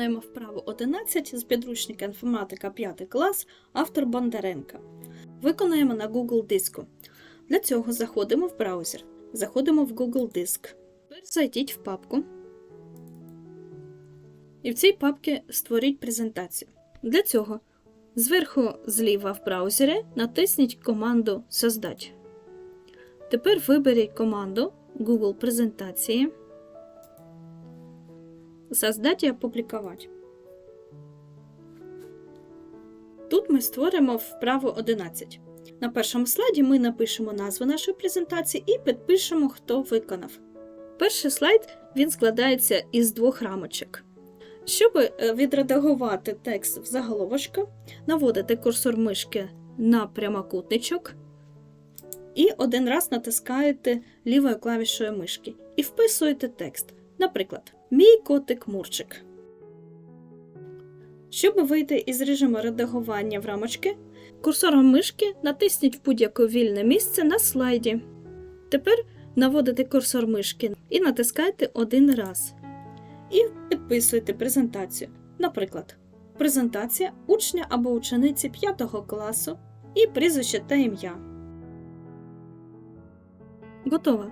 Виконаємо вправу 11 з підручника інформатика 5 клас, автор Бондаренка. Виконаємо на Google диску. Для цього заходимо в браузер. Заходимо в Google диск. Тепер зайдіть в папку. І в цій папці створіть презентацію. Для цього зверху зліва в браузері натисніть команду Создать. Тепер виберіть команду Google презентації. Создать і опублікувати. Тут ми створимо вправу 11. На першому слайді ми напишемо назву нашої презентації і підпишемо, хто виконав. Перший слайд він складається із двох рамочок. Щоб е, відредагувати текст в заголовочку, наводите курсор мишки на прямокутничок і один раз натискаєте лівою клавішою мишки і вписуєте текст. Наприклад, Мій котик Мурчик. Щоб вийти із режиму редагування в рамочки, курсором мишки натисніть в будь-яке вільне місце на слайді. Тепер наводите курсор мишки і натискайте один раз. І підписуєте презентацію. Наприклад, презентація учня або учениці 5 класу і прізвище та ім'я. Готово.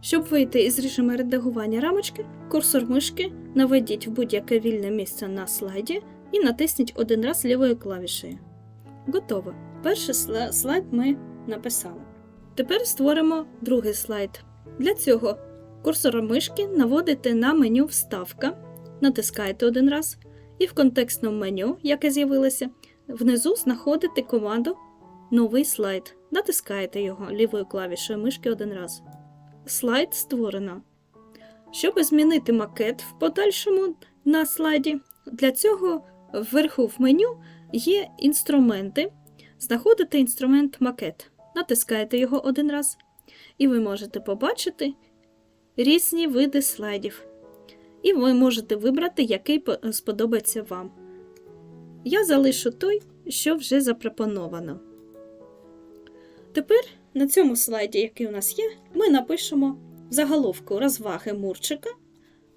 Щоб вийти із режиму редагування рамочки, курсор мишки наведіть в будь-яке вільне місце на слайді і натисніть один раз лівою клавішею. Готово. Перший сла- слайд ми написали. Тепер створимо другий слайд. Для цього курсором мишки наводите на меню Вставка, натискаєте один раз, і в контекстному меню, яке з'явилося, внизу знаходите команду Новий слайд. Натискаєте його лівою клавішою мишки один раз. Слайд створено. Щоб змінити макет в подальшому на слайді, для цього вверху в меню є інструменти. Знаходите інструмент макет, натискаєте його один раз, і ви можете побачити різні види слайдів. І ви можете вибрати, який сподобається вам. Я залишу той, що вже запропоновано. Тепер на цьому слайді, який у нас є, ми напишемо заголовку розваги Мурчика,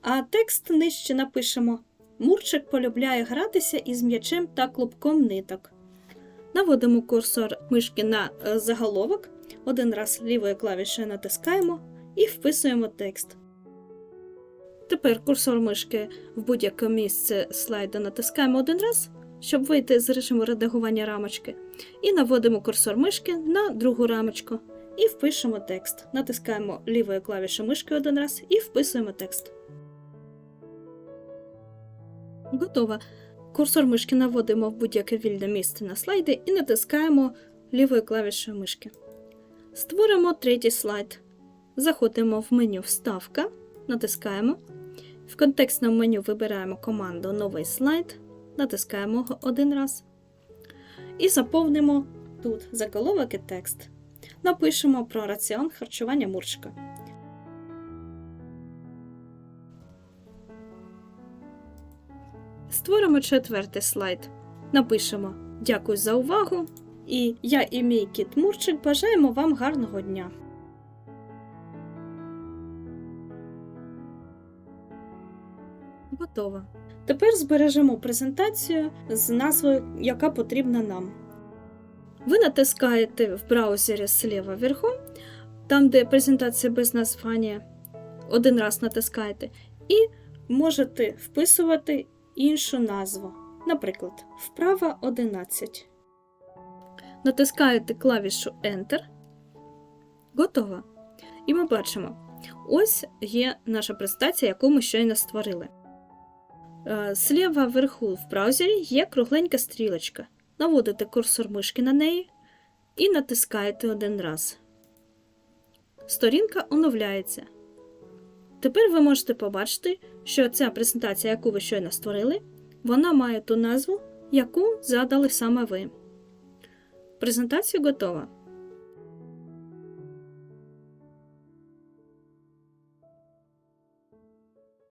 а текст нижче напишемо Мурчик полюбляє гратися із м'ячем та клубком ниток. Наводимо курсор мишки на е, заголовок, один раз лівою клавішею натискаємо і вписуємо текст. Тепер курсор мишки в будь-яке місце слайду натискаємо один раз, щоб вийти з режиму редагування рамочки, і наводимо курсор мишки на другу рамочку і впишемо текст. Натискаємо лівою клавішою мишки один раз і вписуємо текст. Готово. Курсор мишки наводимо в будь-яке вільне місце на слайді і натискаємо лівою клавішою мишки. Створимо третій слайд. Заходимо в меню Вставка, натискаємо. В контекстному меню вибираємо команду Новий слайд, натискаємо його один раз. І заповнимо тут заголовок і текст. Напишемо про раціон харчування Мурчика. Створимо четвертий слайд. Напишемо Дякую за увагу. І я і мій кіт Мурчик бажаємо вам гарного дня. Готово. Тепер збережемо презентацію з назвою, яка потрібна нам. Ви натискаєте в браузері зліва вверху, там, де презентація без названня, один раз натискаєте, і можете вписувати іншу назву. Наприклад, вправа 11. Натискаєте клавішу Enter. Готово. І ми бачимо, ось є наша презентація, яку ми щойно створили. Е, Зліва вверху в браузері є кругленька стрілочка. Наводите курсор мишки на неї і натискаєте один раз. Сторінка оновляється. Тепер ви можете побачити, що ця презентація, яку ви щойно створили, вона має ту назву, яку задали саме ви. Презентація готова.